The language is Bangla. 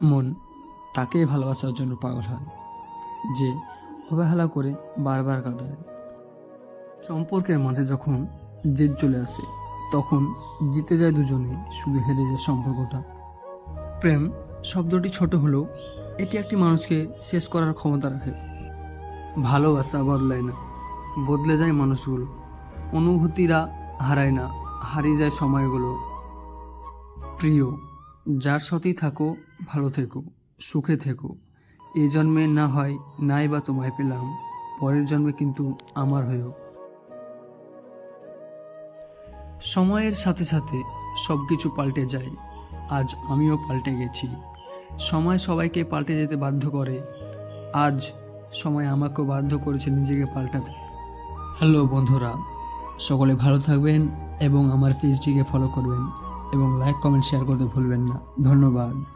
মন তাকেই ভালোবাসার জন্য পাগল হয়, যে অবহেলা করে বারবার কাঁদায় সম্পর্কের মাঝে যখন জেদ চলে আসে, তখন জিতে যায় দুজনে শুধু হেরে যায় সম্পর্কটা। প্রেম শব্দটি ছোট হলেও এটি একটি মানুষকে শেষ করার ক্ষমতা রাখে। ভালোবাসা বদলায় না, বদলে যায় মানুষগুলো। অনুভূতিরা হারায় না, হারিয়ে যায় সময়গুলো। প্রিয়, যার সাথেই থাকো ভালো থেকো, সুখে থেকো। এ জন্মে না হয় নাই বা তোমায় পেলাম। পরের জন্মে কিন্তু আমার হয়েও। সময়ের সাথে সাথে সব কিছু পাল্টে যায়। আজ আমিও পাল্টে গেছি। সময় সবাইকে পাল্টে যেতে বাধ্য করে। আজ সময় আমাকেও বাধ্য করেছে নিজেকে পাল্টাতে। হ্যালো বন্ধুরা, সকলে ভালো থাকবেন এবং আমার পেজটিকে ফলো করবেন এবং লাইক কমেন্ট শেয়ার করতে ভুলবেন না। ধন্যবাদ।